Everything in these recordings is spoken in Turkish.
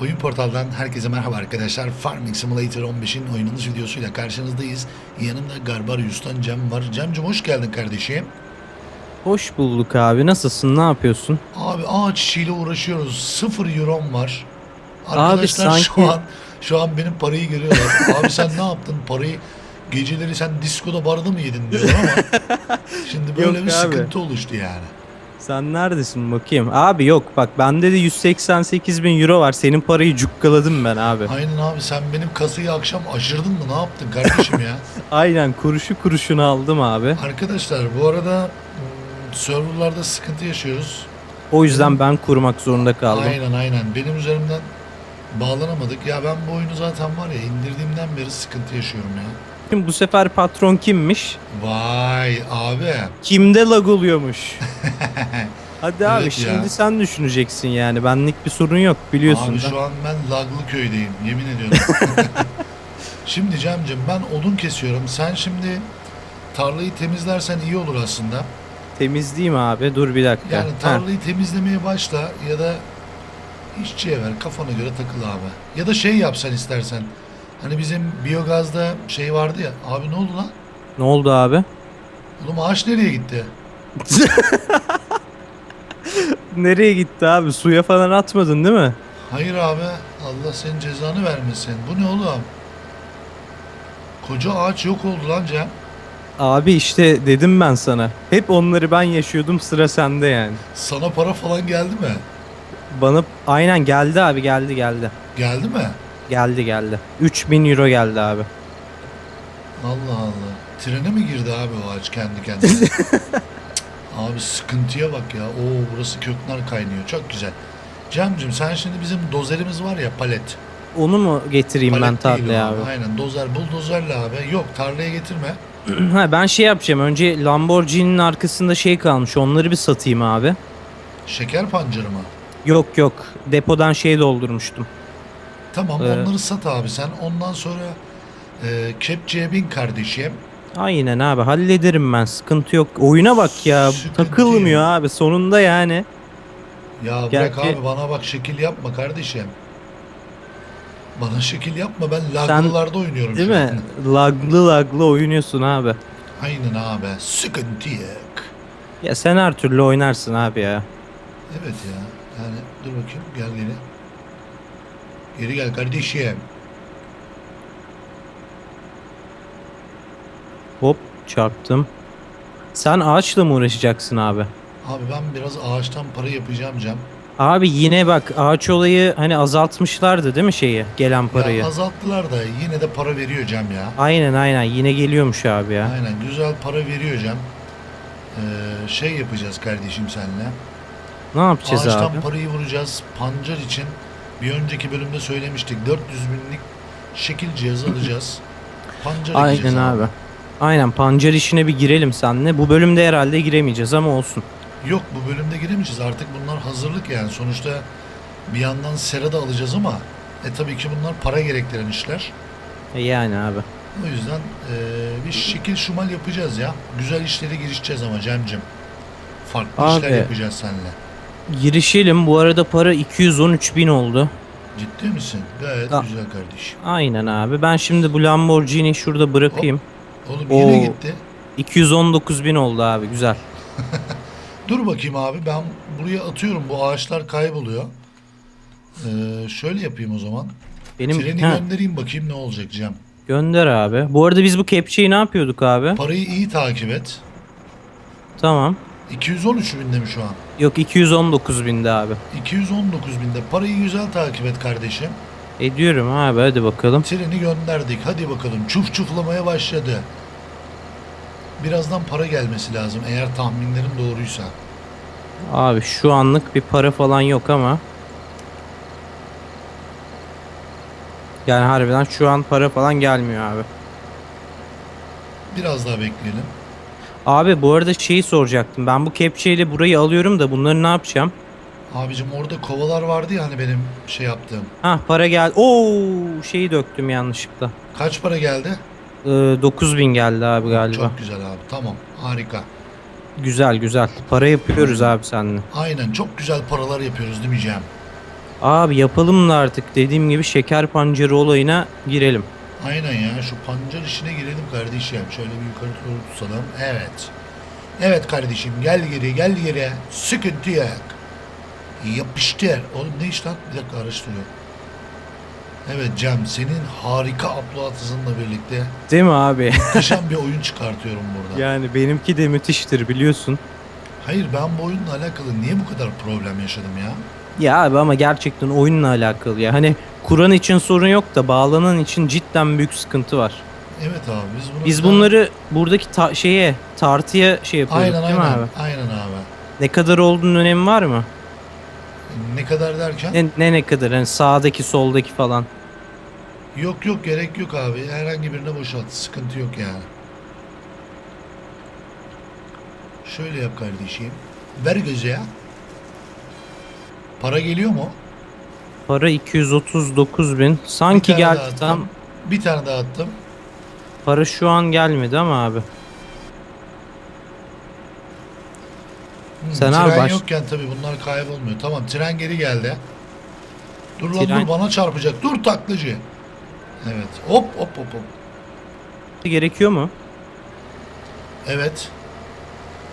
Oyun portaldan herkese merhaba arkadaşlar. Farming Simulator 15'in oynanış videosuyla karşınızdayız. Yanımda Garbarius'tan Cem var. Cem'cim hoş geldin kardeşim. Hoş bulduk abi. Nasılsın? Ne yapıyorsun? Abi ağaç işiyle uğraşıyoruz. Sıfır eurom var. Abi Arkadaşlar sanki- şu an şu an benim parayı görüyorlar. Abi sen ne yaptın? Parayı geceleri sen diskoda barda mı yedin diyorlar ama şimdi böyle Yok bir abi. sıkıntı oluştu yani. Sen neredesin bakayım? Abi yok bak bende de 188 bin euro var. Senin parayı cukkaladım ben abi. Aynen abi sen benim kasayı akşam aşırdın mı? Ne yaptın kardeşim ya? Aynen kuruşu kuruşunu aldım abi. Arkadaşlar bu arada hmm, serverlarda sıkıntı yaşıyoruz. O yüzden ben kurmak zorunda kaldım. Aynen aynen. Benim üzerimden bağlanamadık. Ya ben bu oyunu zaten var ya indirdiğimden beri sıkıntı yaşıyorum ya. Şimdi bu sefer patron kimmiş? Vay abi. Kimde lag oluyormuş? Hadi abi Evet ya. şimdi sen düşüneceksin yani. Benlik bir sorun yok biliyorsun Abi da. şu an ben laglı köydeyim yemin ediyorum. şimdi Cem'cim ben odun kesiyorum. Sen şimdi tarlayı temizlersen iyi olur aslında. Temizleyeyim abi. Dur bir dakika. Yani Ha, tarlayı temizlemeye başla ya da işçiye ver kafana göre takıl abi. Ya da şey yapsan istersen. Hani bizim biyogazda şey vardı ya. Abi ne oldu lan? Ne oldu abi? Oğlum ağaç nereye gitti? Nereye gitti abi? Suya falan atmadın değil mi? Hayır abi. Allah senin cezanı vermesin. Bu ne oğlum? Koca ağaç yok oldu lan Cem. Abi işte dedim ben sana. Hep onları ben yaşıyordum sıra sende yani. Sana para falan geldi mi? Bana aynen geldi abi geldi geldi. Geldi mi? Geldi geldi. 3000 euro geldi abi. Allah Allah. Trene mi girdi abi o ağaç kendi kendine? abi sıkıntıya bak ya. Oo burası köknar kaynıyor. Çok güzel. Cem'cim sen şimdi bizim dozerimiz var ya palet. Onu mu getireyim ben Palet değil tarlaya o abi? Aynen dozer buldozerle abi. Yok tarlaya getirme. ha ben şey yapacağım. Önce Lamborghini'nin arkasında şey kalmış. Onları bir satayım abi. Şeker pancarı mı? Yok yok. Depodan şey doldurmuştum. Tamam Ee, onları sat abi sen. Ondan sonra e, kepçeye bin kardeşim. Aynen abi hallederim ben. Sıkıntı yok. Oyuna bak ya. Sıkıntı Takılmıyor yok. abi. Sonunda yani. Ya bırak Gerçi- abi bana bak şekil yapma kardeşim. Bana şekil yapma ben laglılarda oynuyorum Değil şu mi? an. Laglı laglı oynuyorsun abi. Aynen abi. Sıkıntı yok. Ya sen her türlü oynarsın abi ya. Evet ya. Yani dur bakayım gel geri. Geri gel kardeşim. Hop çarptım. Sen ağaçla mı uğraşacaksın abi? Abi ben biraz ağaçtan para yapacağım Cem. Abi yine bak ağaç olayı hani azaltmışlardı değil mi şeyi gelen parayı? Ya azalttılar da yine de para veriyor Cem ya. Aynen aynen yine geliyormuş abi ya. Aynen güzel para veriyor Cem. Ee, şey yapacağız kardeşim seninle. Ne yapacağız Ağaçtan abi? parayı vuracağız. Pancar için bir önceki bölümde söylemiştik. 400 binlik şekil cihazı alacağız. Pancar Aynen ekeceğiz abi. Aynen pancar işine bir girelim seninle. Bu bölümde herhalde giremeyeceğiz ama olsun. Yok bu bölümde giremeyeceğiz. Artık bunlar hazırlık yani. Sonuçta bir yandan sera da alacağız ama e tabii ki bunlar para gerektiren işler. E yani abi. O yüzden e, bir şekil şumal yapacağız ya. Güzel işlere girişeceğiz ama Cem'cim. Farklı Abi. işler yapacağız seninle. Girişelim. Bu arada para 213 bin oldu. Ciddi misin? Gayet Aa. güzel kardeşim. Aynen abi. Ben şimdi bu Lamborghini şurada bırakayım. Oğlum yine Oo. gitti. 219 bin oldu abi. Güzel. Dur bakayım abi ben buraya atıyorum. Bu ağaçlar kayboluyor. Ee, şöyle yapayım o zaman. Benim Treni Ha, göndereyim bakayım ne olacak Cem. gönder abi. Bu arada biz bu kepçeyi ne yapıyorduk abi? Parayı iyi takip et. Tamam. 213 binde mi şu an? Yok 219 binde abi. 219 binde. Parayı güzel takip et kardeşim. Ediyorum abi hadi bakalım. Treni gönderdik. Hadi bakalım. Çuf çuflamaya başladı. Birazdan para gelmesi lazım eğer tahminlerim doğruysa. Abi şu anlık bir para falan yok ama. Yani harbiden şu an para falan gelmiyor abi. Biraz daha bekleyelim. Abi bu arada şeyi soracaktım. Ben bu kepçeyle burayı alıyorum da bunları ne yapacağım? Abicim orada kovalar vardı ya hani benim şey yaptığım. Ha para gel. Oo şeyi döktüm yanlışlıkla. Kaç para geldi? Ee, 9000 geldi abi galiba. Çok güzel abi. Tamam. Harika. Güzel güzel. Para yapıyoruz abi seninle. Aynen. Çok güzel paralar yapıyoruz değil mi Cem? Abi yapalım da artık dediğim gibi şeker pancarı olayına girelim. Aynen ya şu pancar işine girelim kardeşim. Şöyle bir yukarı doğru tutsalım. Evet. Evet kardeşim gel geri gel geri. Sıkıntı yok. Yapıştır. Oğlum ne iş lan? Bir dakika araştırıyorum. Evet Cem senin harika upload hızınla birlikte Değil mi abi? muhteşem bir oyun çıkartıyorum burada. yani benimki de müthiştir biliyorsun. Hayır ben bu oyunla alakalı niye bu kadar problem yaşadım ya? Ya abi ama gerçekten oyunla alakalı ya. Hani kuran için sorun yok da bağlanan için cidden büyük sıkıntı var. Evet abi biz bunu Biz bunları buradaki ta- şeye tartıya şey yapıyorduk aynen değil aynen mi abi? aynen abi. Ne kadar olduğunun önemi var mı? Ne kadar derken? Ne ne, ne kadar hani sağdaki soldaki falan. Yok yok gerek yok abi. Herhangi birine boşalt. Sıkıntı yok yani. Şöyle yap kardeşim. Ver göze ya. Para geliyor mu? Para 239 bin. Bir Sanki daha geldi attım. tam. Bir tane daha attım. Para şu an gelmedi ama abi. Hmm, Sen tren abi baş- yokken tabii bunlar kaybolmuyor. Tamam tren geri geldi. Dur lan Tren- dur bana çarpacak. Dur taklacı. Evet. Hop hop hop hop. Gerekiyor mu? Evet.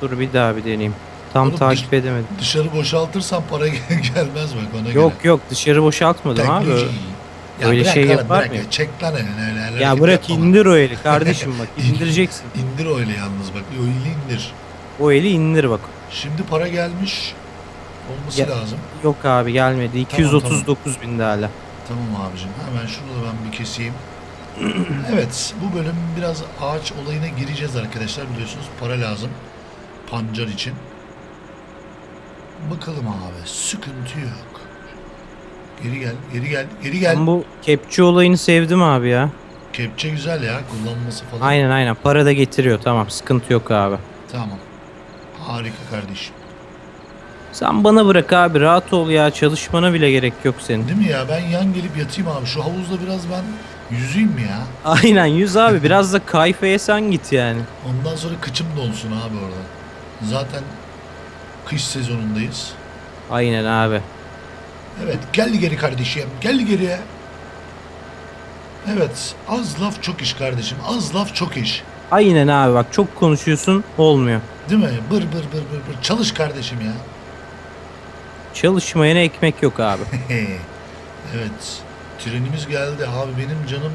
Dur bir daha bir deneyeyim. Tam Oğlum takip dış- edemedim. Dışarı boşaltırsan para gelmez bak ona göre. Yok yok dışarı boşaltmadım abi. Teknoloji. Ya Öyle bırak şey yapar bırak mıyım? ya. Çek lan elini öyle. öyle Ya hareket bırak yapma. indir o eli kardeşim bak indireceksin. İndir o eli yalnız bak. O eli indir. O eli indir bak. Şimdi para gelmiş. Olması Ya- lazım. Yok abi gelmedi. 239 bin de hala. Tamam abicim. Hemen şurada ben bir keseyim. evet. Bu bölüm biraz ağaç olayına gireceğiz arkadaşlar. Biliyorsunuz para lazım. Pancar için. Bakalım abi. Sıkıntı yok. Geri gel. Geri gel. Geri gel. Ben bu kepçe olayını sevdim abi ya. Kepçe güzel ya. Kullanması falan. Aynen aynen para da getiriyor tamam sıkıntı yok abi. Tamam. Harika kardeşim. Sen bana bırak abi rahat ol ya çalışmana bile gerek yok senin. Değil mi ya? Ben yan gelip yatayım abi. Şu havuzda biraz ben yüzeyim mi ya? Aynen yüz abi biraz da kayfaya sen git yani. Ondan sonra kıçım dolsun abi orada. Zaten kış sezonundayız. Aynen abi. Evet gel geri kardeşim. Gel geri. Evet az laf çok iş kardeşim. Az laf çok iş. Aynen abi bak çok konuşuyorsun olmuyor. Değil mi? Bır bır bır bır bır. Çalış kardeşim ya. Çalışmayana ekmek yok abi. evet. Trenimiz geldi. Abi benim canım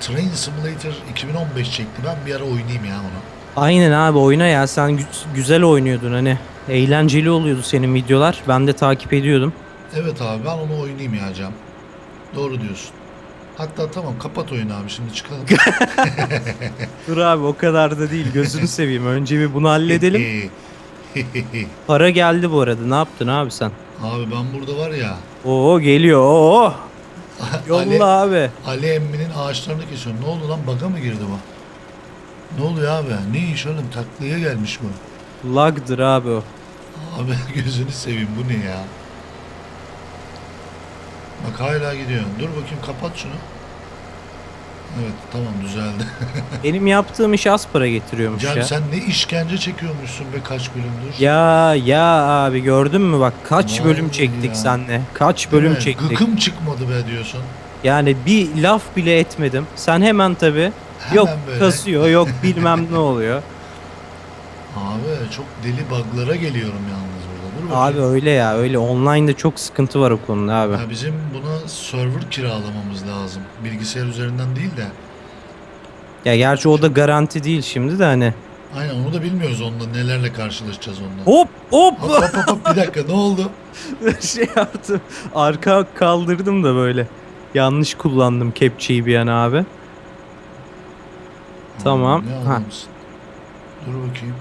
Train Simulator 2015 çekti. Ben bir ara oynayayım ya onu. Aynen abi oyna ya sen gü- güzel oynuyordun hani. Eğlenceli oluyordu senin videolar. Ben de takip ediyordum. Evet abi ben onu oynayayım ya Cem. Doğru diyorsun. Hatta tamam kapat oyunu abi şimdi çıkalım. Dur abi o kadar da değil gözünü seveyim. Önce bir bunu halledelim. Para geldi bu arada ne yaptın abi sen? abi ben burada var ya Oo geliyor oo. Ali, Yolla abi. Ali emminin ağaçlarını kesiyorum. Ne oldu lan baga mı girdi bu? Ne oluyor abi? Ne iş oğlum taklaya gelmiş bu. Lagdır abi o. Abi gözünü seveyim bu ne ya? Bak hala gidiyor. Dur bakayım kapat şunu. Evet tamam düzeldi. Benim yaptığım iş az para getiriyormuş Cem ya. sen ne işkence çekiyormuşsun be kaç bölümdür. Ya ya abi gördün mü bak kaç bölüm Vallahi çektik ya. senle. Kaç Değil bölüm mi? çektik. Gıkım çıkmadı be diyorsun. Yani bir laf bile etmedim. Sen hemen tabi yok böyle. kasıyor yok bilmem ne oluyor. Abi çok deli bug'lara geliyorum yalnız burada. Dur Abi bakayım. öyle ya öyle online'da çok sıkıntı var o konuda abi. Ya bizim buna server kiralamamız lazım. Bilgisayar üzerinden değil de. Ya gerçi o da garanti değil şimdi de hani. Aynen onu da bilmiyoruz onda nelerle karşılaşacağız onunla. Hop hop Hop hop hop, hop bir dakika ne oldu? şey yaptım. Arka kaldırdım da böyle. Yanlış kullandım kepçeyi bir an abi. Tamam, Ne ha. Dur bakayım.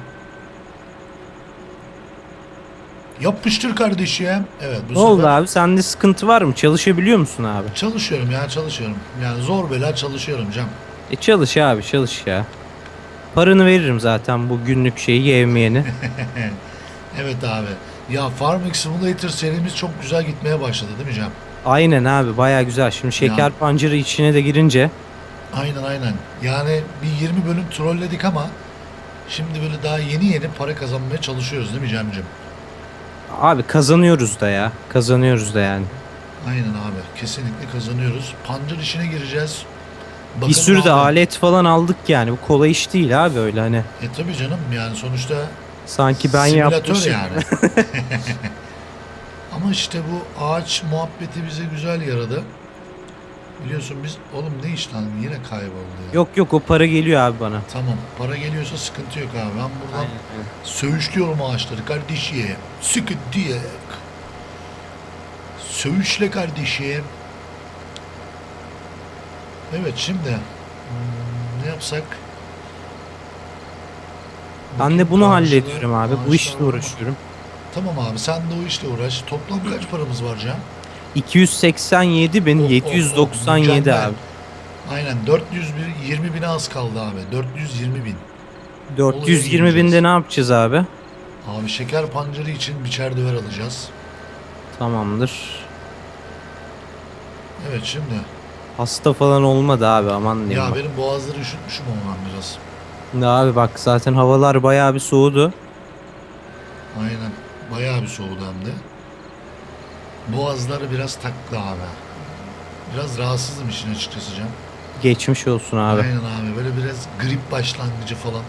Yapıştır kardeşim. Evet bu Ne oldu sefer abi? Sende sıkıntı var mı? Çalışabiliyor musun abi? çalışıyorum ya çalışıyorum. Yani zor bela çalışıyorum Cem. E çalış abi çalış ya. Paranı veririm zaten bu günlük şeyi yevmeyeni. Evet abi. Ya Farming Simulator serimiz çok güzel gitmeye başladı değil mi Cem? Aynen abi baya güzel. Şimdi şeker pancarı içine de girince Aynen aynen. Yani bir 20 bölüm trolledik ama şimdi böyle daha yeni yeni para kazanmaya çalışıyoruz değil mi Cem'cim? Abi kazanıyoruz da ya. Kazanıyoruz da yani. Aynen abi. Kesinlikle kazanıyoruz. Pancar işine gireceğiz. bir Bakalım sürü de abi. alet falan aldık yani. Bu kolay iş değil abi öyle hani. E tabii canım yani sonuçta Sanki ben simülatör yapmışım. yani. Ama işte bu ağaç muhabbeti bize güzel yaradı. Biliyorsun biz oğlum ne iş lan yine kayboldu ya. Yok yok o para geliyor abi bana. Tamam para geliyorsa sıkıntı yok abi. Ben buradan Aynen. söğüşlüyorum ağaçları kardeşim. Sıkıntı yok. Söğüşle kardeşim. Evet şimdi hmm, ne yapsak? Ben de bunu karşıda hallediyorum abi. Bu işle uğraşıyorum. Tamam abi sen de o işle uğraş. Toplam kaç paramız var Can? 287 bin Oh, oh, oh, 797 mükemmel. abi. Aynen 420 bine az kaldı abi. 420 bin. 420 binde ne yapacağız abi? Abi şeker pancarı için biçer döver alacağız. Tamamdır. Evet şimdi. Hasta falan olmadı abi aman diyeyim. Ya bak. benim boğazları üşütmüşüm ben biraz. Şimdi abi bak zaten havalar bayağı bir soğudu. Aynen. Bayağı bir soğudu hem de. Boğazları biraz taklı abi. Biraz rahatsızım işin açıkçası Can. Geçmiş olsun abi. Aynen abi. Böyle biraz grip başlangıcı falan.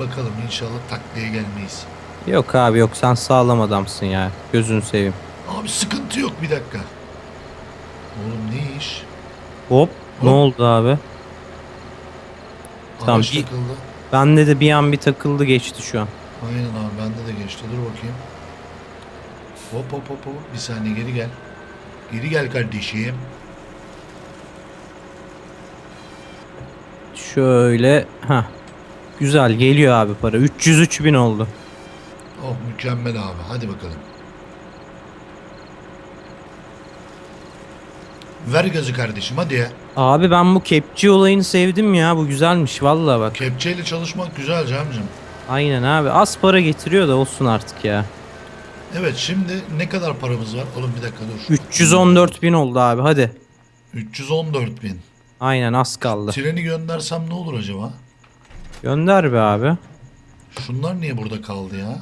Bakalım inşallah takliye gelmeyiz. Yok abi yok sen sağlam adamsın ya. Gözünü seveyim. Abi sıkıntı yok bir dakika. Oğlum ne iş? Hop ne Hop. oldu abi? Tamam, Ağaç bir- takıldı. Bende de bir an bir takıldı geçti şu an. Aynen abi bende de geçti. Dur bakayım. Hop hop hop hop. Bir saniye geri gel. Geri gel kardeşim. Şöyle ha Güzel geliyor abi para. 303 bin oldu. Oh mükemmel abi. Hadi bakalım. Ver gözü kardeşim hadi ya. Abi ben bu kepçe olayını sevdim ya. Bu güzelmiş vallahi bak. Kepçeyle çalışmak güzel Camcım. Aynen abi. Az para getiriyor da olsun artık ya. Evet şimdi ne kadar paramız var? Oğlum bir dakika dur. 314 bin oldu abi hadi. 314 bin. Aynen az kaldı. Treni göndersem ne olur acaba? Gönder be abi. Şunlar niye burada kaldı ya?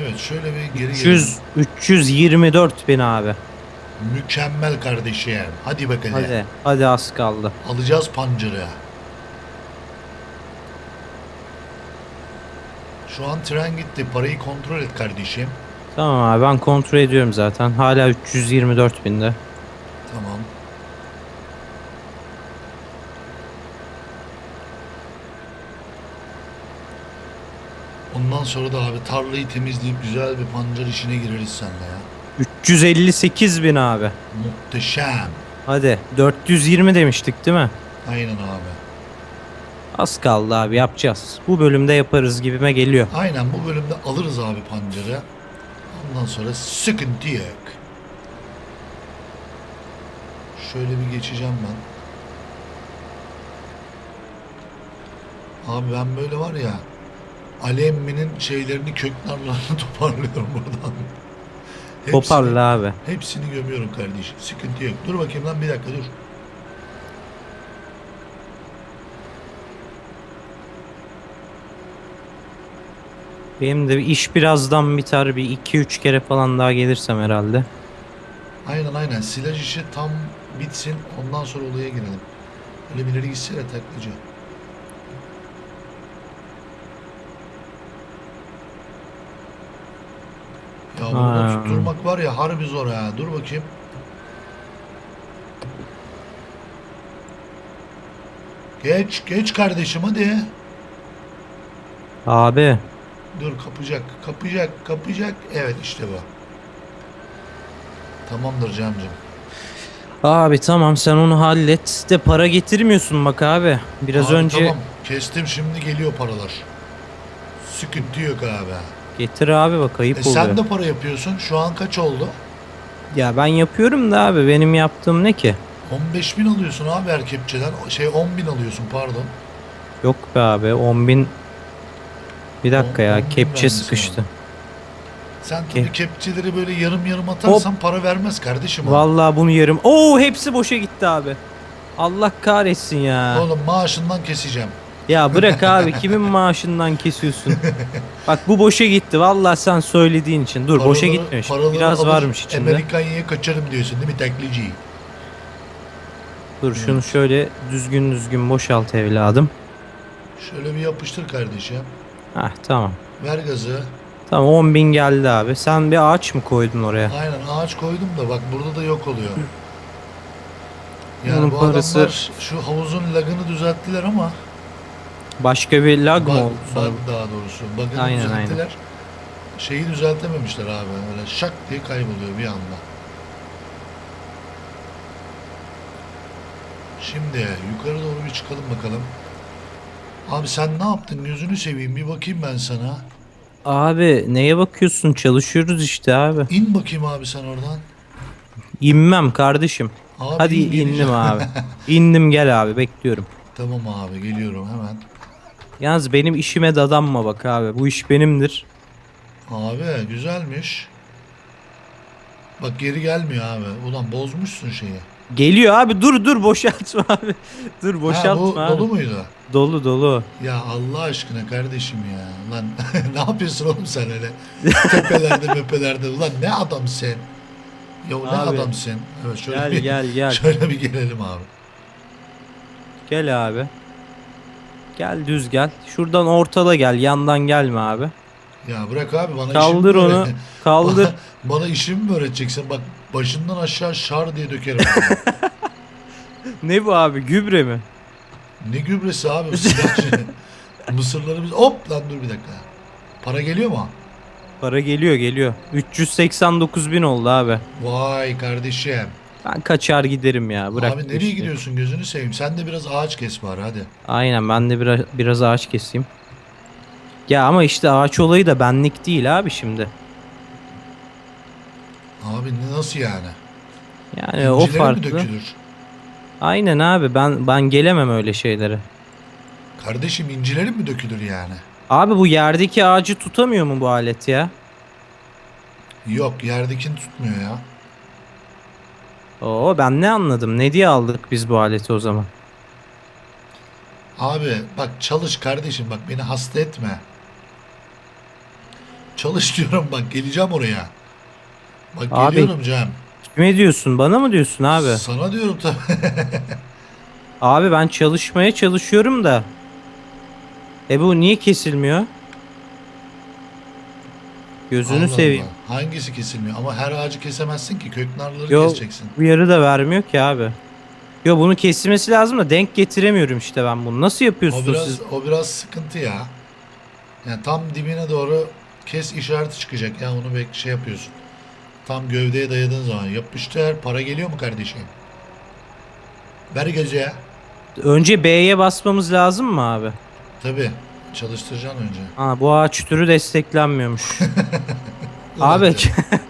Evet şöyle bir geri gelelim. 300, 324 bin abi. Mükemmel kardeşim. Hadi bakalım. Hadi. Hadi az kaldı. Alacağız pancarı. Şu an tren gitti. Parayı kontrol et kardeşim. Tamam abi ben kontrol ediyorum zaten. Hala 324 binde. Tamam. Ondan sonra da abi tarlayı temizleyip güzel bir pancar işine gireriz seninle ya. 358 bin abi. Muhteşem. Hadi 420 demiştik değil mi? Aynen abi. Az kaldı abi yapacağız. Bu bölümde yaparız gibime geliyor. Aynen bu bölümde alırız abi pancarı. Ondan sonra sıkıntı yok. Şöyle bir geçeceğim ben. Abi ben böyle var ya Alemmi'nin şeylerini köknarlarını toparlıyorum buradan. Hepsini- Toparla abi. Hepsini gömüyorum kardeşim. Sıkıntı yok. Dur bakayım lan bir dakika dur. Benim de iş birazdan biter. Bir 2-3 kere falan daha gelirsem herhalde. Aynen aynen. Silaj işi tam bitsin. Ondan sonra olaya girelim. Öyle bir ileri gitsene taklacı. Ya burada Ha. tutturmak var ya harbi zor ha. Dur bakayım. Geç, geç kardeşim hadi. Abi Dur kapacak, kapacak, kapacak. Evet işte bu. Tamamdır Cemcim. Abi tamam sen onu hallet de para getirmiyorsun bak abi. Biraz Abi önce Tamam kestim şimdi geliyor paralar. Sıkıntı yok abi. getir abi bak ayıp E oluyor. sen de para yapıyorsun. Şu an kaç oldu? Ya ben yapıyorum da abi benim yaptığım ne ki? 15 bin alıyorsun abi her kepçeden. Şey 10 bin alıyorsun pardon. Yok be abi 10 bin. Bir dakika ya kepçe sıkıştı. Sen tabii Ke- kepçeleri böyle yarım yarım atarsan para vermez kardeşim. o. Vallahi bunu yerim. Oo hepsi boşa gitti abi. Allah kahretsin ya. Oğlum maaşından keseceğim. Ya bırak abi kimin maaşından kesiyorsun? Bak bu boşa gitti. Vallahi sen söylediğin için. Dur boşa Paraları- gitmemiş. paraları Biraz alır, varmış içinde. Amerikanya'ya kaçarım diyorsun değil mi teklici? Dur şunu şöyle düzgün düzgün boşalt evladım. Şöyle bir yapıştır kardeşim. Heh tamam. Ver gazı. Tamam 10 bin geldi abi. Sen bir ağaç mı koydun oraya? Aynen ağaç koydum da bak burada da yok oluyor. Yani Bunun bu parası- adamlar şu havuzun lagını düzelttiler ama Başka bir lag mı oldu bug daha doğrusu. Bug'ını Aynen, düzelttiler. Şeyi düzeltememişler abi. Öyle şak diye kayboluyor bir anda. Şimdi yukarı doğru bir çıkalım bakalım. Abi sen ne yaptın gözünü seveyim bir bakayım ben sana. Abi neye bakıyorsun? Çalışıyoruz işte abi. İn bakayım abi sen oradan. İnmem kardeşim. Abi Hadi in, geleceğim. indim abi. İndim gel abi bekliyorum. Tamam abi geliyorum hemen. Yalnız benim işime dadanma bak abi. Bu iş benimdir. Abi güzelmiş. Bak geri gelmiyor abi. Ulan bozmuşsun şeyi. Geliyor abi dur dur boşaltma abi. Dur boşaltma ha, bu abi. dolu muydu? Dolu dolu. Ya Allah aşkına kardeşim ya. Lan ne yapıyorsun oğlum sen öyle? Tepelerde mepelerde. Ulan ne adam sen? Ya ne Abi, adam sen? Evet şöyle Gel bir, gel gel. Şöyle bir gelelim abi. Gel abi. Gel düz gel. Şuradan ortada gel. Yandan gelme abi. Ya bırak abi bana Kaldır işimi onu. öğret- Kaldır. Bana, bana işimi mi öğreteceksin? Bak başından aşağı şar diye dökerim. ne bu abi? Gübre mi? ne gübresi abi bu. Mısırlarımız hop lan dur bir dakika. Para geliyor mu? Para geliyor geliyor. 389 bin oldu abi. Vay kardeşim. Ben kaçar giderim ya. Bırak abi nereye işi. gidiyorsun gözünü seveyim. Sen de biraz ağaç kes bari hadi. Aynen ben de biraz, biraz ağaç keseyim. Ya ama işte ağaç olayı da benlik değil abi şimdi. Abi ne- nasıl yani? Yani o İncileri mi farklı. dökülür? Aynen abi ben ben gelemem öyle şeylere. Kardeşim incilerin mi dökülür yani? Abi bu yerdeki ağacı tutamıyor mu bu alet ya? Yok yerdekini tutmuyor ya. Oo ben ne anladım? Ne diye aldık biz bu aleti o zaman? Abi bak çalış kardeşim bak beni hasta etme. Çalış diyorum bak geleceğim oraya. Bak Abi, geliyorum Cem. Kime diyorsun? Bana mı diyorsun abi? Sana diyorum tabii. Abi ben çalışmaya çalışıyorum da. E bu niye kesilmiyor? Gözünü Allah seveyim. Allah. Hangisi kesilmiyor? Ama her ağacı kesemezsin ki kök narları Yo keseceksin. uyarı da vermiyor ki abi. Yo bunu kesilmesi lazım da denk getiremiyorum işte ben bunu. Nasıl O yapıyorsunuz biraz siz? o biraz sıkıntı ya. Yani tam dibine doğru kes işareti çıkacak ya onu bek şey yapıyorsun. Tam gövdeye dayadığın zaman yapıştır. Para geliyor mu kardeşim? Ver gece. Önce B'ye basmamız lazım mı abi? Tabi. Çalıştıracaksın önce. Aa bu ağaç türü desteklenmiyormuş. Abi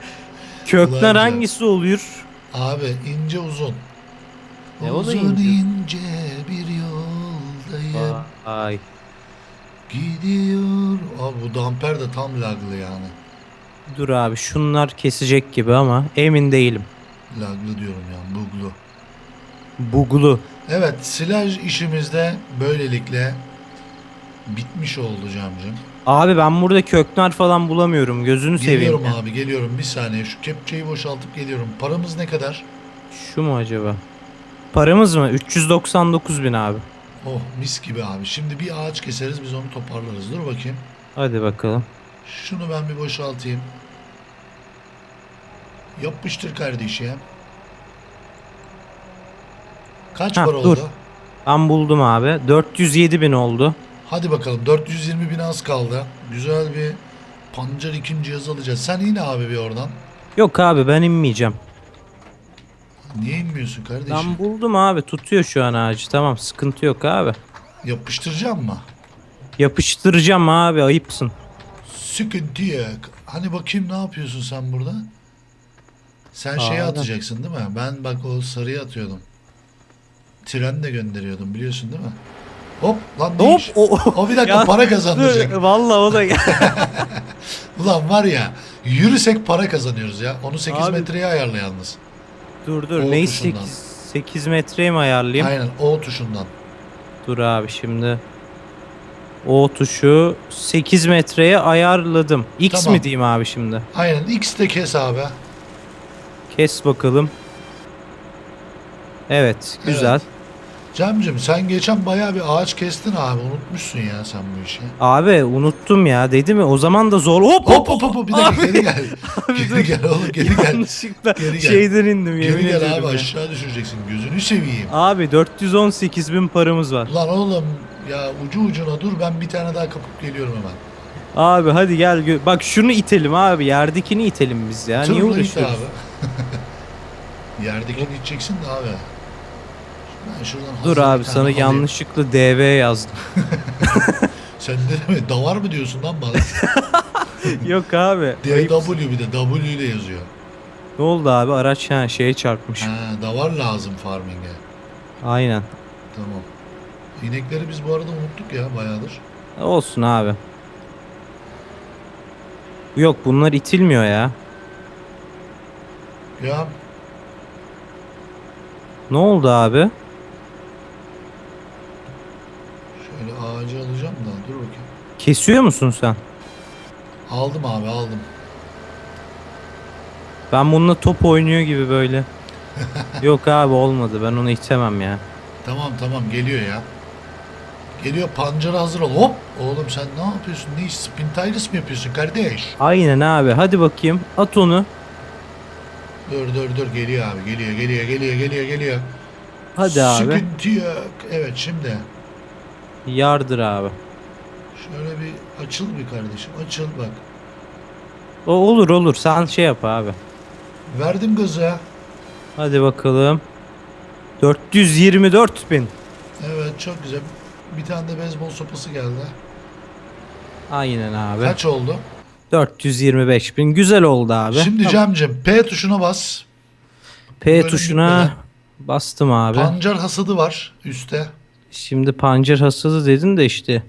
kökler hangisi oluyor? Abi ince uzun. E, o da uzun ince. ince bir yoldayım. Ay. Gidiyor. Abi bu damper de tam laglı yani. Dur abi şunlar kesecek gibi ama emin değilim. Laglı diyorum yani buglu. Buglu. Evet silaj işimizde böylelikle bitmiş oldu Camcım. Abi ben burada köknar falan bulamıyorum. Gözünü seveyim. Geliyorum ya. abi geliyorum bir saniye şu kepçeyi boşaltıp geliyorum. Paramız ne kadar? Şu mu acaba? Paramız mı? 399 bin abi. Oh mis gibi abi. Şimdi bir ağaç keseriz biz onu toparlarız. Dur bakayım. Hadi bakalım. Şunu ben bir boşaltayım. Yapıştır kardeşim. Kaç Hah, para dur. oldu? Ben buldum abi. 407 bin oldu. Hadi bakalım 420 bin az kaldı. Güzel bir pancar ikim cihazı alacağız. Sen in abi bir oradan. Yok abi ben inmeyeceğim. Niye inmiyorsun kardeşim? Ben buldum abi. Tutuyor şu an ağacı. Tamam sıkıntı yok abi. Yapıştıracağım mı? Yapıştıracağım abi ayıpsın. Sıkıntı yok. Hani bakayım ne yapıyorsun sen burada? Sen şeye Abi. atacaksın değil mi? Ben bak o sarıya atıyordum. Tren de gönderiyordum biliyorsun değil mi? Hop lan Hop o, O bir dakika Ya, para kazandıracak. Dur, Vallahi o da Ulan var ya yürüsek para kazanıyoruz ya. Onu 8 Abi. metreye ayarla yalnız. Dur dur. O Neyi tuşundan. 8, 8 metreye mi ayarlayayım? Aynen o tuşundan. Dur abi şimdi. O tuşu 8 metreye ayarladım. X Tamam. mi diyeyim abi şimdi? Aynen X de kes abi. Kes bakalım. Evet, güzel. Evet. Cemcim sen geçen bayağı bir ağaç kestin abi. Unutmuşsun ya sen bu işi. Abi unuttum ya dedi mi? O zaman da zor. Hop Hop hop hop hop, bir dakika Abi. geri gel. geri gel oğlum geri gel. Yanlışlıkla Geri gel. şeyden indim yemin Geri gel ediyorum abi ya. aşağı düşüreceksin. Gözünü seveyim. Abi 418 bin paramız var. Lan oğlum ya ucu ucuna dur ben bir tane daha kapıp geliyorum hemen. Abi hadi gel. gö- Bak şunu itelim abi. Yerdekini itelim biz ya. Niye Tırla it uğraşıyoruz? abi. Yerdekini içeceksin de abi. Ben şuradan Dur hazır bir abi tane sana alayım. yanlışlıkla DV yazdım. Sen de mi? Davar mı diyorsun lan bana? Yok abi. ayıp. DW bir de W ile yazıyor. Ne oldu abi? Araç ha şeye çarpmış. Ha, davar lazım farming'e. Aynen. Tamam. İnekleri biz bu arada unuttuk ya bayağıdır. Olsun abi. Yok bunlar itilmiyor ya. Ya Ne oldu abi? şöyle ağacı alacağım da dur bakayım. Kesiyor musun sen? Aldım abi aldım. Ben bununla top oynuyor gibi böyle. Yok abi olmadı. Ben onu itemem ya. Tamam tamam geliyor ya. Geliyor pancara hazır ol. Hop! Oğlum sen ne yapıyorsun? Ne iş? Spin Tyrus mı yapıyorsun kardeş? Aynen abi. Hadi bakayım. At onu. Dur dur dur geliyor abi geliyor geliyor geliyor geliyor geliyor. Hadi abi. Sıkıntı yok. Evet şimdi Yardır abi. şöyle bir açıl bir kardeşim açıl bak. O olur olur. Sen şey yap abi. Verdim gazı. Hadi bakalım. 424 bin. Evet çok güzel. Bir tane de beyzbol sopası geldi. Aynen abi. Kaç oldu? 425 bin. Güzel oldu abi. Şimdi Tamam. Cemcim P tuşuna bas. P bölüm tuşuna bitmeden. bastım abi. Pancar hasadı var üstte. Şimdi pancar hasadı dedin de işte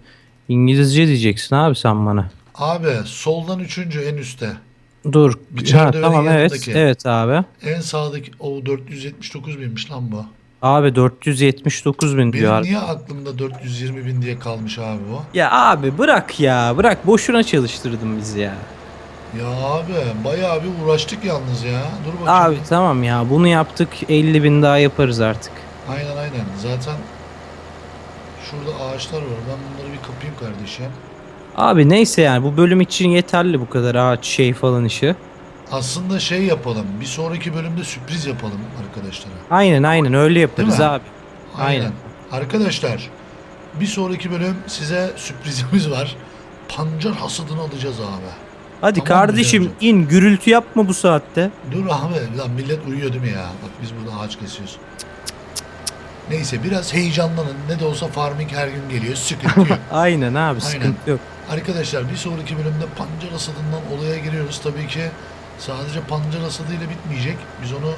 İngilizce diyeceksin abi sen bana. Abi soldan üçüncü en üstte. Dur. İçeride Ha, tamam evet. yanındaki. Evet abi. En sağdaki o 479 binmiş lan bu. Abi 479 bin diyor. Benim abi. niye aklımda 420 bin diye kalmış abi bu? Ya abi bırak ya. Bırak boşuna çalıştırdın bizi ya. Ya abi bayağı bir uğraştık yalnız ya. Dur bakayım. Abi tamam ya bunu yaptık 50 bin daha yaparız artık. Aynen aynen. Zaten şurada ağaçlar var. Ben bunları bir kapayım kardeşim. Abi neyse yani bu bölüm için yeterli bu kadar ağaç şey falan işi. Aslında şey yapalım. Bir sonraki bölümde sürpriz yapalım arkadaşlara. Aynen aynen öyle yaparız Değil mi? abi. Aynen. Arkadaşlar bir sonraki bölüm size sürprizimiz var. Pancar hasadını alacağız abi. Hadi Tamam, kardeşim güzelce. in gürültü yapma bu saatte. Dur abi lan millet uyuyor değil mi ya? Bak biz burada ağaç kesiyoruz. Neyse biraz heyecanlanın. Ne de olsa farming her gün geliyor. Sıkıntı yok. Aynen abi sıkıntı yok. Arkadaşlar bir sonraki bölümde pancar hasadından olaya giriyoruz. Tabii ki sadece pancar hasadıyla bitmeyecek. Biz onu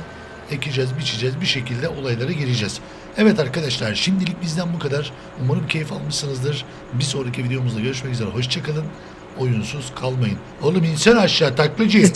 ekeceğiz, biçeceğiz. Bir şekilde olaylara gireceğiz. Evet arkadaşlar şimdilik bizden bu kadar. Umarım keyif almışsınızdır. Bir sonraki videomuzda görüşmek üzere. Hoşçakalın. Oyunsuz kalmayın. Oğlum insen aşağı taklacı.